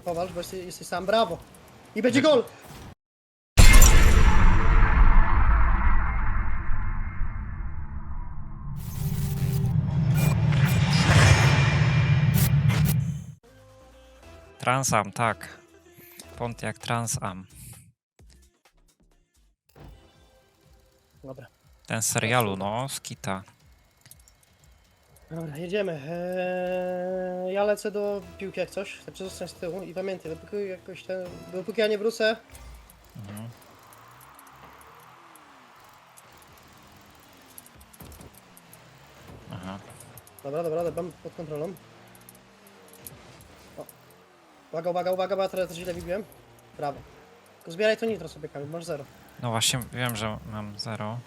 No powalcz, bo jesteś, jesteś sam, brawo. I będzie gol! Transam, tak. Pontiac Transam. Dobra. Ten z serialu, no, z Kita. Dobra, jedziemy. Eee, ja lecę do piłki jak coś, także zostań z tyłu i pamiętaj, dopóki jakoś ten, dopóki ja nie wrócę, Mhm. Aha. Dobra, dobra, dobra, mam pod kontrolą. O. Uwaga, uwaga, uwaga, bo ja teraz źle wybiłem. Brawo. Tylko zbieraj to nitro sobie, Kamil, masz zero. No właśnie, wiem, że mam zero.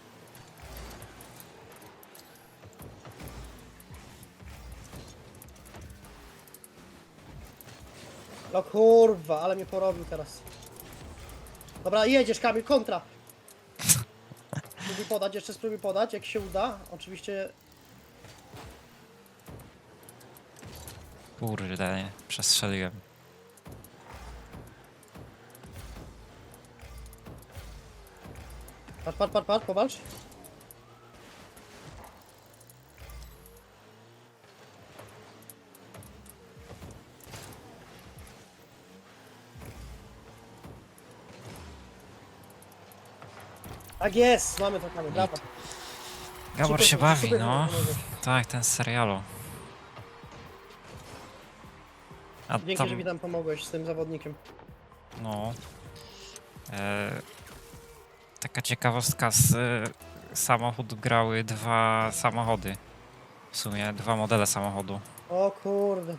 No kurwa, ale mnie porobił teraz. Dobra, jedziesz, Kamil, kontra. Spróbuj podać, jeszcze spróbuj podać, jak się uda. Oczywiście Kurde, nie, przestrzeliłem. Patrz, patrz, patrz, patrz, powalcz. Tak jest, mamy to Kamil, brawo. Gabor Super, się bawi, super, no. super. Tak, ten z serialu. A Dzięki, tam, że mi tam pomogłeś z tym zawodnikiem. no. E, taka ciekawostka, z e, samochód grały dwa samochody. W sumie dwa modele samochodu. O kurde.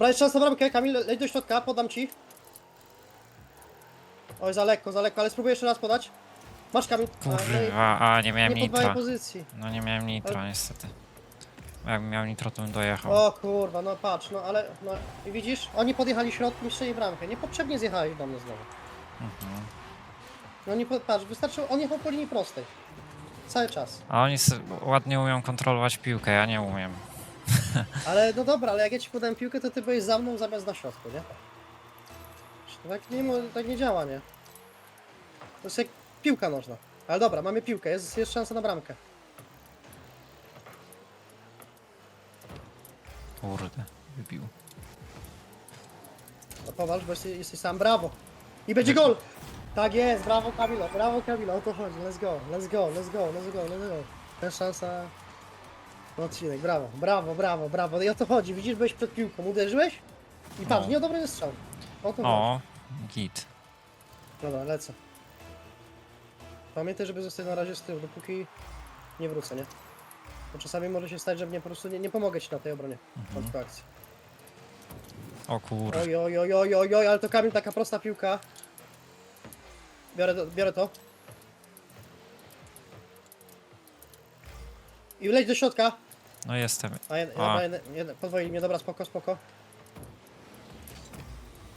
Jeszcze raz na bramkę, Kamil, leć do środka, podam ci. Oj, za lekko, za lekko, ale spróbuję jeszcze raz podać. Masz i Kurwa, a nie miałem nie nitra. pozycji. No nie miałem nitra, niestety. Jakbym miał nitro, to bym dojechał. O kurwa, no patrz, no ale, no widzisz, oni podjechali środkiem i bramkę. Niepotrzebnie zjechali do mnie znowu. Mhm. No nie, patrz, wystarczyło, on jechał po linii prostej. Cały czas. A oni ładnie umią kontrolować piłkę, ja nie umiem. Ale no dobra, ale jak ja ci podałem piłkę, to ty byłeś za mną zamiast na środku, nie? Tak nie, mo- tak nie działa, nie? To jest jak piłka nożna. Ale dobra, mamy piłkę, jest, jest szansa na bramkę. Kurde, wybił. No powalcz, bo jesteś, jesteś sam, brawo. I będzie gol! Tak jest, brawo Kamilo, brawo Kamilo, o to chodzi, let's go, let's go, let's go, let's go, let's go. To jest szansa na odcinek, brawo, brawo, brawo, brawo. I o to chodzi, widzisz, byłeś przed piłką, uderzyłeś i patrz, No. nie dobry strzał. O to chodzi. O, git. Dobra, lecę. Pamiętaj, żeby zostać na razie z tyłu, dopóki nie wrócę, nie? Bo czasami może się stać, że mnie po prostu nie, nie pomogę ci na tej obronie. Mhm. Akcji. O kurde. Oj, oj, oj, oj, oj, oj, ale to Kamil, taka prosta piłka. Biorę, to, biorę to. I leć do środka. No jestem. A, A. jeden, jeden, podwoi mnie, dobra, spoko, spoko.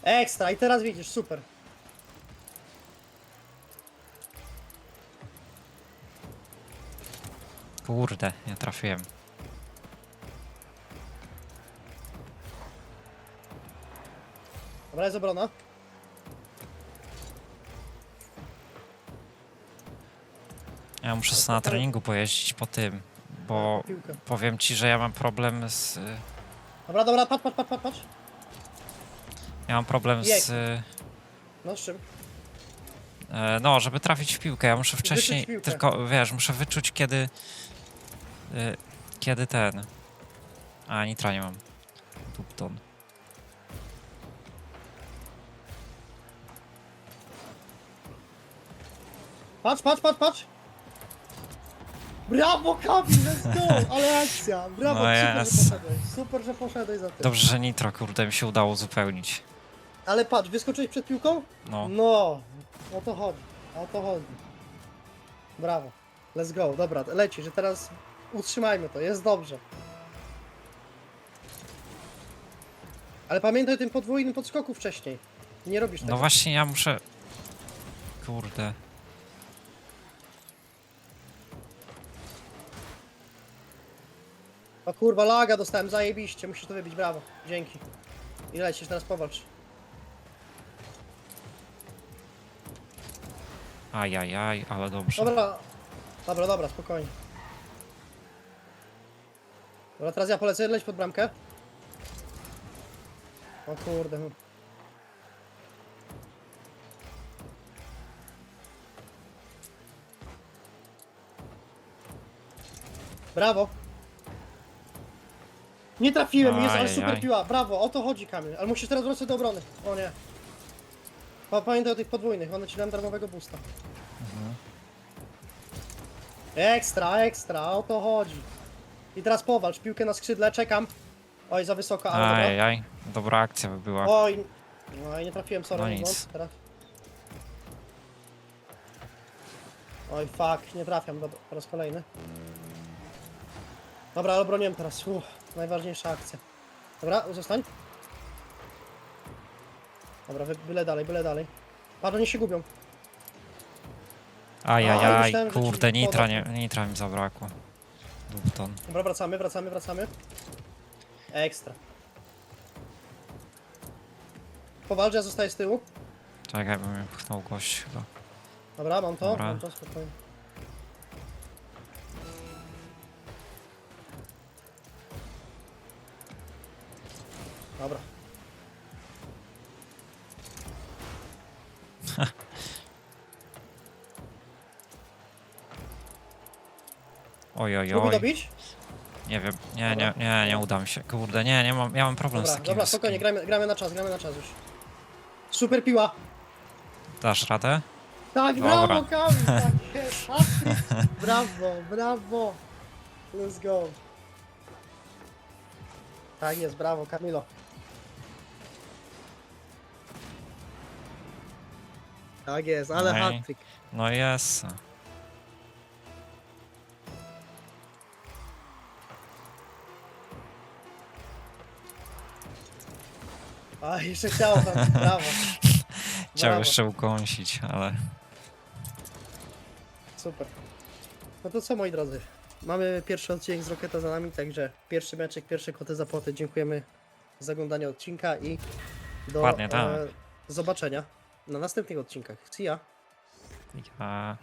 Ekstra, i teraz widzisz, super. Kurde, nie trafiłem. Dobra, jest obrona. Ja muszę sobie na treningu pojeździć po tym, bo Piłkę. powiem ci, że ja mam problem z... Dobra, dobra, patrz, patrz, patrz, patrz, patrz. Ja mam problem z... No z czym? E, no, żeby trafić w piłkę, ja muszę wcześniej... piłkę. Tylko, wiesz, muszę wyczuć kiedy... e, Kiedy ten... A, nitra nie mam. Dupton. Patrz, patrz, patrz, patrz! Brawo, Kamil, let's go! Ale akcja! Brawo, No super, jest. że poszedłeś. Super, że poszedłeś za tym. Dobrze, że nitro, kurde, mi się udało uzupełnić. Ale patrz, wyskoczyłeś przed piłką? No. No, o to chodzi, o to chodzi. Brawo, let's go, dobra, leci, że teraz utrzymajmy to, jest dobrze. Ale pamiętaj o tym podwójnym podskoku wcześniej. Nie robisz tego. No właśnie, ja muszę... Kurde. O kurwa, laga dostałem, zajebiście, musisz to wybić, brawo. Dzięki. I lecisz, teraz powalcz. Ajajaj, ale dobrze. Dobra, dobra, dobra, spokojnie. Dobra, teraz ja polecę, leć pod bramkę. O kurde. no. Brawo. Nie trafiłem, jest, ale super piła, brawo, o to chodzi Kamil. Ale musisz teraz wracać do obrony. O nie. Pa- Pamiętaj o tych podwójnych, one ci dają darmowego boosta. Ekstra, ekstra, o to chodzi. I teraz powalcz, piłkę na skrzydle, czekam. Oj, za wysoko, ale dobra. Ajajaj, dobra akcja by była. Oj, no i nie trafiłem, sorry. No No nic. teraz. Oj, fuck, nie trafiam, dobra, po raz kolejny. Dobra, ale broniłem teraz, Uff, najważniejsza akcja. Dobra, zostań. Dobra, wy- byle dalej, byle dalej. Patrz, oni się gubią. Ajajaj, myślałem, że ci kurde, nitra, nie, nitra mi zabrakło. Dupton. Dobra, wracamy, wracamy, wracamy. Ekstra. Powalcz, ja zostaję z tyłu. Czekaj, bym mnie pchnął gość chyba. Dobra, mam to, Dobra. mam to spokojnie. Dobra. Oj, oj, oj. dobić? Nie wiem, nie, nie, nie, nie uda mi się. Kurde, nie, nie mam, ja mam problem z Dobra, takim dobra, spokojnie, gramy, gramy na czas, gramy na czas już. Super piła. Dasz radę? Tak, Dobra. brawo, Kamil, tak jest, hat-trick. Brawo, brawo. Let's go. Tak jest, brawo, Kamilo. Tak jest, ale No i- hat-trick. No jest. A, jeszcze chciało tam, brawo. Chciał Brawo. jeszcze ukąsić, ale Super. No to co moi drodzy? Mamy pierwszy odcinek z Roketa za nami, także pierwszy meczek, pierwsze koty za płoty. Dziękujemy za oglądanie odcinka i do Dokładnie tak. e, zobaczenia na następnych odcinkach. See ya. ja